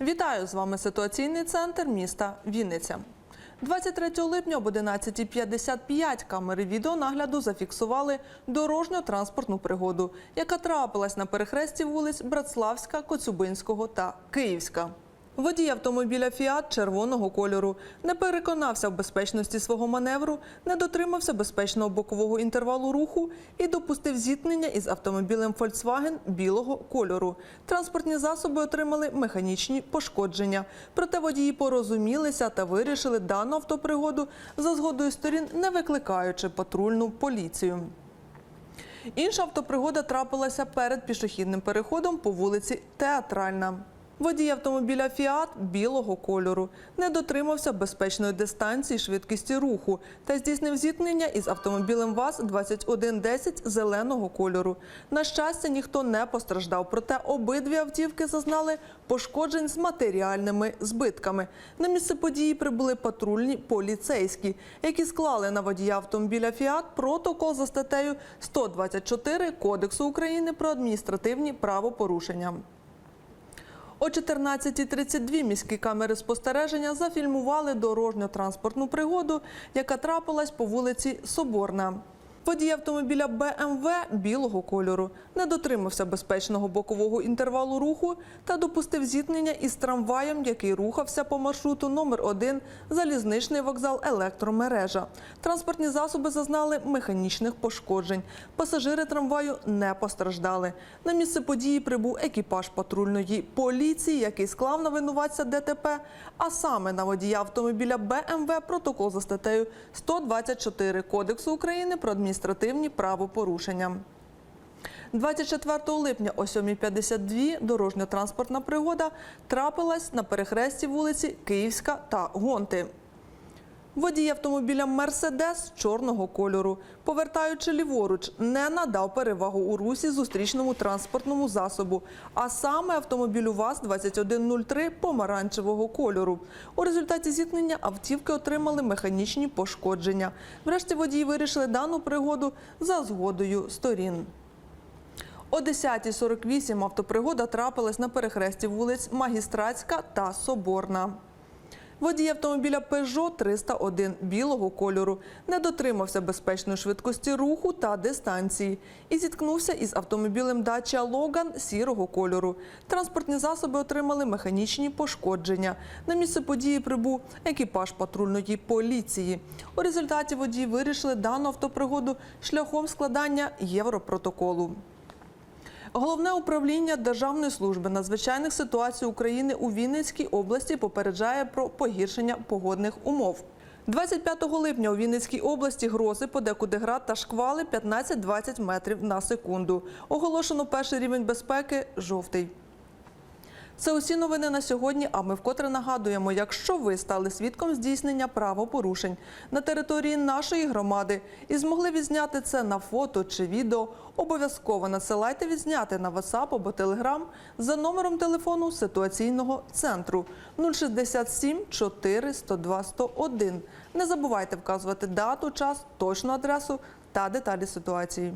Вітаю з вами ситуаційний центр міста Вінниця. 23 липня об 11.55 камери відеонагляду зафіксували дорожньо-транспортну пригоду, яка трапилась на перехресті вулиць Братславська, Коцюбинського та Київська. Водій автомобіля Фіат червоного кольору не переконався в безпечності свого маневру, не дотримався безпечного бокового інтервалу руху і допустив зіткнення із автомобілем Volkswagen білого кольору. Транспортні засоби отримали механічні пошкодження. Проте водії порозумілися та вирішили дану автопригоду за згодою сторін, не викликаючи патрульну поліцію. Інша автопригода трапилася перед пішохідним переходом по вулиці Театральна. Водій автомобіля Фіат білого кольору не дотримався безпечної дистанції швидкості руху та здійснив зіткнення із автомобілем ВАЗ-2110 зеленого кольору. На щастя, ніхто не постраждав, проте обидві автівки зазнали пошкоджень з матеріальними збитками. На місце події прибули патрульні поліцейські, які склали на водія автомобіля Фіат протокол за статтею 124 Кодексу України про адміністративні правопорушення. О 14.32 міські камери спостереження зафільмували дорожньо-транспортну пригоду, яка трапилась по вулиці Соборна. Водій автомобіля БМВ білого кольору не дотримався безпечного бокового інтервалу руху та допустив зіткнення із трамваєм, який рухався по маршруту номер 1 залізничний вокзал електромережа. Транспортні засоби зазнали механічних пошкоджень. Пасажири трамваю не постраждали. На місце події прибув екіпаж патрульної поліції, який склав на винуватця ДТП, а саме на водія автомобіля БМВ протокол за статтею 124 Кодексу України про адміністративні правопорушення. 24 липня о 7.52 дорожньо-транспортна пригода трапилась на перехресті вулиці Київська та Гонти. Водій автомобіля Мерседес чорного кольору, повертаючи ліворуч, не надав перевагу у русі зустрічному транспортному засобу, а саме автомобілю ВАЗ-2103 помаранчевого кольору. У результаті зіткнення автівки отримали механічні пошкодження. Врешті водії вирішили дану пригоду за згодою сторін. О 10.48 автопригода трапилась на перехресті вулиць Магістратська та Соборна. Водій автомобіля Peugeot 301 білого кольору не дотримався безпечної швидкості руху та дистанції і зіткнувся із автомобілем Dacia Logan сірого кольору. Транспортні засоби отримали механічні пошкодження. На місце події прибув екіпаж патрульної поліції. У результаті водії вирішили дану автопригоду шляхом складання європротоколу. Головне управління Державної служби надзвичайних ситуацій України у Вінницькій області попереджає про погіршення погодних умов. 25 липня у Вінницькій області грози, подекуди град та шквали 15-20 метрів на секунду. Оголошено перший рівень безпеки жовтий. Це усі новини на сьогодні. А ми вкотре нагадуємо, якщо ви стали свідком здійснення правопорушень на території нашої громади і змогли відзняти це на фото чи відео, обов'язково надсилайте відзняти на WhatsApp або Telegram за номером телефону ситуаційного центру 067 4 102 101. Не забувайте вказувати дату, час, точну адресу та деталі ситуації.